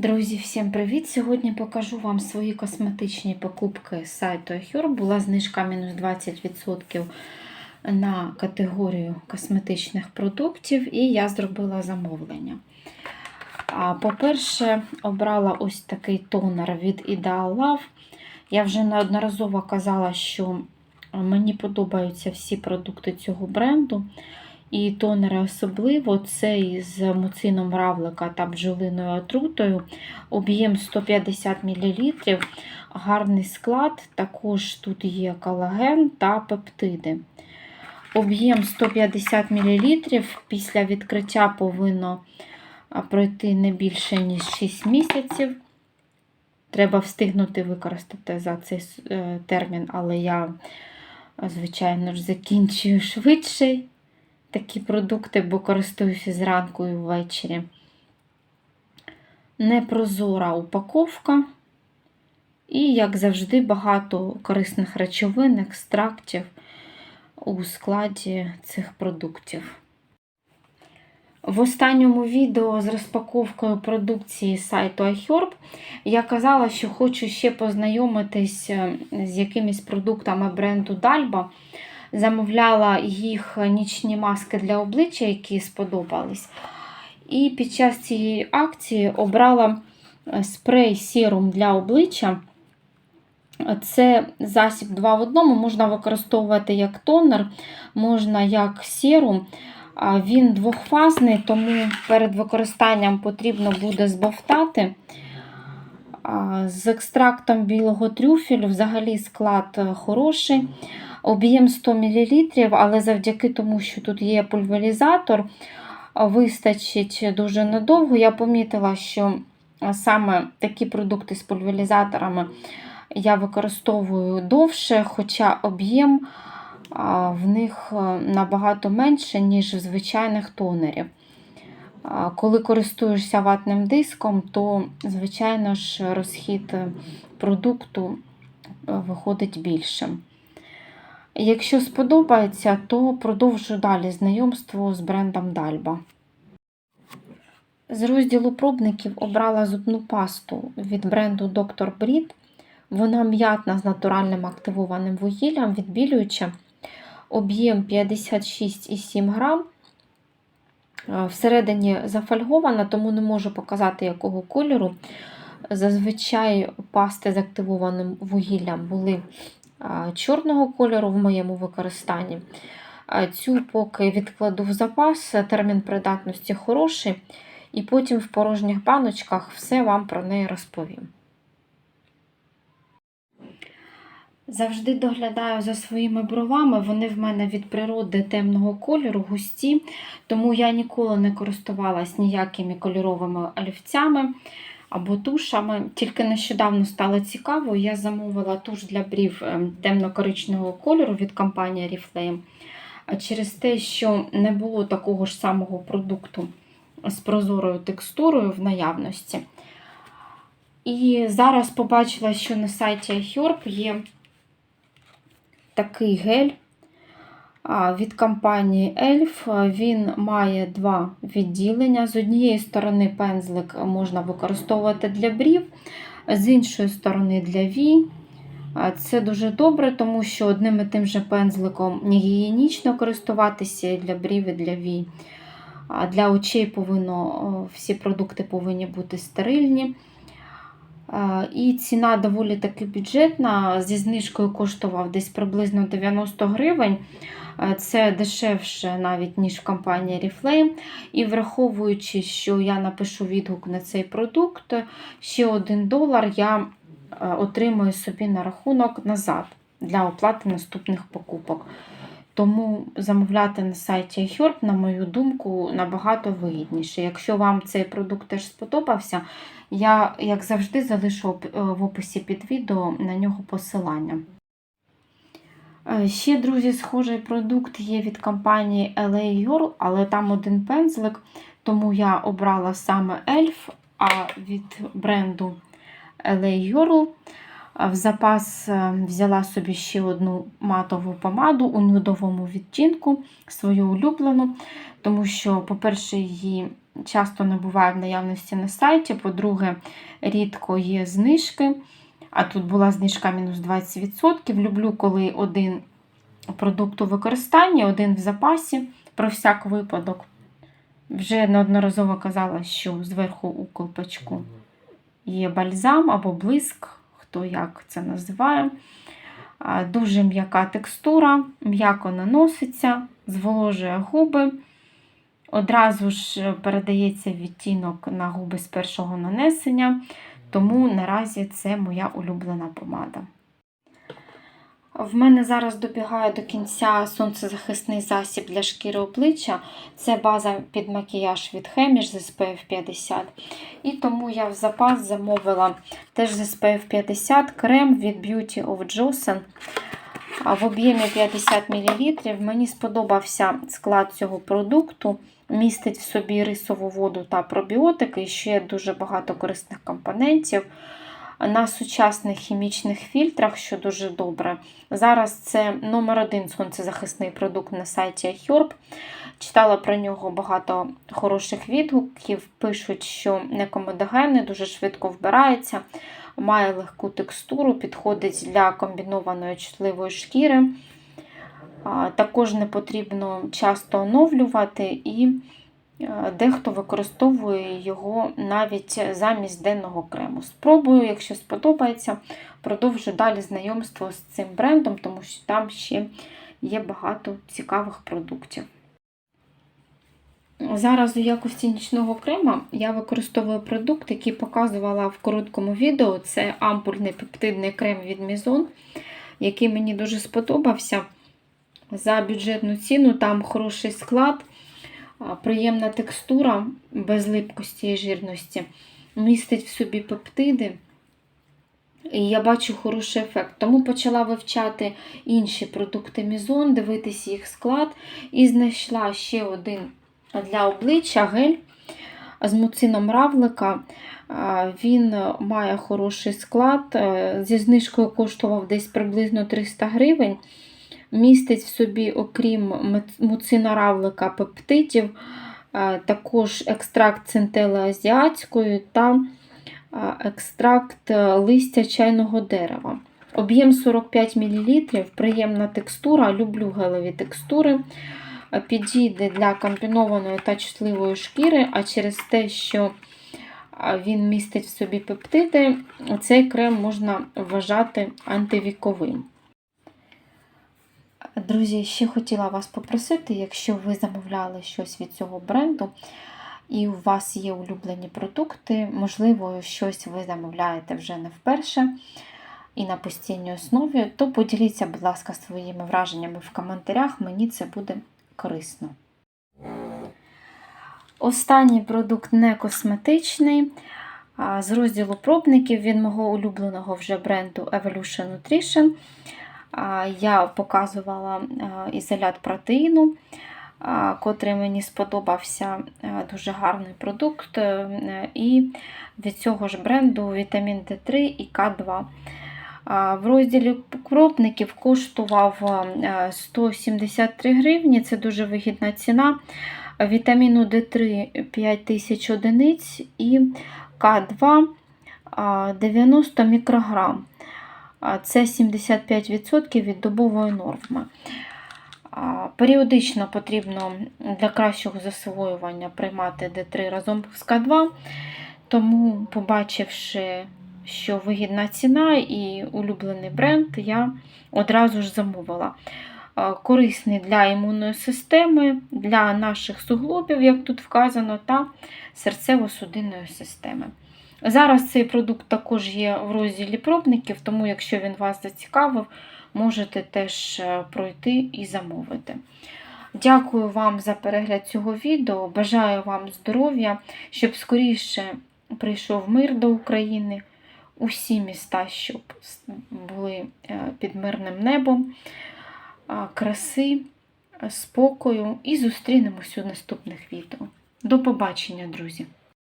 Друзі, всім привіт! Сьогодні покажу вам свої косметичні покупки з сайту iHerb. Була знижка мінус 20% на категорію косметичних продуктів, і я зробила замовлення. По-перше, обрала ось такий тонер від Ideal Love. Я вже неодноразово казала, що мені подобаються всі продукти цього бренду. І тонери особливо цей з муцином равлика та бджолиною отрутою. Об'єм 150 мл, гарний склад, також тут є колаген та пептиди. Об'єм 150 мл, після відкриття повинно пройти не більше, ніж 6 місяців. Треба встигнути використати за цей термін, але я, звичайно ж, закінчую швидше такі продукти, бо користуюся зранку і ввечері. Непрозора упаковка. І, як завжди, багато корисних речовин, екстрактів у складі цих продуктів. В останньому відео з розпаковкою продукції сайту iHerb я казала, що хочу ще познайомитись з якимись продуктами бренду Dalba замовляла їх нічні маски для обличчя, які сподобались. І під час цієї акції обрала е, спрей серум для обличчя. Це засіб 2 в одному, можна використовувати як тонер, можна як серум. Він двохфазний, тому перед використанням потрібно буде збовтати. З екстрактом білого трюфелю взагалі склад е, хороший. Об'єм 100 мл, але завдяки тому, що тут є пульверізатор, вистачить дуже надовго. Я помітила, що саме такі продукти з пульверізаторами я використовую довше, хоча об'єм в них набагато менше, ніж в звичайних тонерів. Коли користуєшся ватним диском, то, звичайно ж, розхід продукту виходить більшим. Якщо сподобається, то продовжу далі знайомство з брендом Дальба. З розділу пробників обрала зубну пасту від бренду Dr. Breed. Вона м'ятна з натуральним активованим вугіллям, відбілююча, об'єм 56,7 грам. Всередині зафольгована, тому не можу показати, якого кольору. Зазвичай пасти з активованим вугіллям були чорного кольору в моєму використанні. Цю поки відкладу в запас, термін придатності хороший, і потім в порожніх баночках все вам про неї розповім. Завжди доглядаю за своїми бровами, вони в мене від природи темного кольору, густі, тому я ніколи не користувалась ніякими кольоровими олівцями або тушами. Тільки нещодавно стало цікаво, я замовила туш для брів ем, темно-коричневого кольору від компанії Oriflame. Через те, що не було такого ж самого продукту з прозорою текстурою в наявності. І зараз побачила, що на сайті iHerb є такий гель від компанії Elf. Він має два відділення. З однієї сторони пензлик можна використовувати для брів, з іншої сторони для вій. Це дуже добре, тому що одним і тим же пензликом не гігієнічно користуватися і для брів, і для вій. Для очей повинно, всі продукти повинні бути стерильні. І ціна доволі таки бюджетна. Зі знижкою коштував десь приблизно 90 гривень. Це дешевше навіть, ніж в компанії Oriflame. І враховуючи, що я напишу відгук на цей продукт, ще 1 долар я отримую собі на рахунок назад для оплати наступних покупок. Тому замовляти на сайті iHerb, на мою думку, набагато вигідніше. Якщо вам цей продукт теж сподобався, я, як завжди, залишу в описі під відео на нього посилання. Е, ще, друзі, схожий продукт є від компанії LA Girl, але там один пензлик, тому я обрала саме Elf, а від бренду LA Girl в запас е, взяла собі ще одну матову помаду у нюдовому відтінку, свою улюблену, тому що, по-перше, її часто не буває в наявності на сайті. По-друге, рідко є знижки. А тут була знижка мінус 20%. Люблю, коли один продукт у використанні, один в запасі, про всяк випадок. Вже неодноразово казала, що зверху у колпачку є бальзам або блиск, хто як це називає. Дуже м'яка текстура, м'яко наноситься, зволожує губи. Одразу ж передається відтінок на губи з першого нанесення, тому наразі це моя улюблена помада. В мене зараз добігає до кінця сонцезахисний засіб для шкіри обличчя. Це база під макіяж від Хеміш з SPF 50. І тому я в запас замовила теж з SPF 50 крем від Beauty of Johnson в об'ємі 50 мл. Мені сподобався склад цього продукту. Містить в собі рисову воду та пробіотики, і ще дуже багато корисних компонентів на сучасних хімічних фільтрах, що дуже добре. Зараз це номер один сонцезахисний продукт на сайті iHerb. Читала про нього багато хороших відгуків. Пишуть, що не комедогенний, дуже швидко вбирається, має легку текстуру, підходить для комбінованої чутливої шкіри. Також не потрібно часто оновлювати і Дехто використовує його навіть замість денного крему. Спробую, якщо сподобається, продовжу далі знайомство з цим брендом, тому що там ще є багато цікавих продуктів. Зараз у якості нічного крема я використовую продукт, який показувала в короткому відео. Це ампульний пептидний крем від Мізон, який мені дуже сподобався. За бюджетну ціну, там хороший склад приємна текстура без липкості і жирності, містить в собі пептиди. І я бачу хороший ефект. Тому почала вивчати інші продукти Мізон, дивитись їх склад. І знайшла ще один для обличчя гель з муцином равлика. Він має хороший склад. Зі знижкою коштував десь приблизно 300 гривень містить в собі, окрім муцина равлика пептидів, також екстракт центели азіатської та екстракт е, листя чайного дерева. Об'єм 45 мл, приємна текстура, люблю гелеві текстури. Підійде для комбінованої та чутливої шкіри, а через те, що він містить в собі пептиди, цей крем можна вважати антивіковим. Друзі, ще хотіла вас попросити, якщо ви замовляли щось від цього бренду, і у вас є улюблені продукти, можливо, щось ви замовляєте вже не вперше і на постійній основі, то поділіться, будь ласка, своїми враженнями в коментарях, мені це буде корисно. Останній продукт не косметичний. З розділу пробників від мого улюбленого вже бренду Evolution Nutrition я показувала ізолят протеїну, котрий мені сподобався дуже гарний продукт. Е, і від цього ж бренду вітамін D3 і К2. В розділі кропників коштував 173 гривні, це дуже вигідна ціна. Вітаміну D3 5000 одиниць і К2 90 мікрограм. Це 75% від добової норми. Періодично потрібно для кращого засвоювання приймати D3 разом з К2, тому, побачивши, що вигідна ціна і улюблений бренд, я одразу ж замовила. Корисний для імунної системи, для наших суглобів, як тут вказано, та серцево-судинної системи. Зараз цей продукт також є в розділі пробників, тому, якщо він вас зацікавив, можете теж е, пройти і замовити. Дякую вам за перегляд цього відео. Бажаю вам здоров'я, щоб скоріше прийшов мир до України. Усі міста, щоб були е, під мирним небом, краси, спокою і зустрінемось у наступних відео. До побачення, друзі!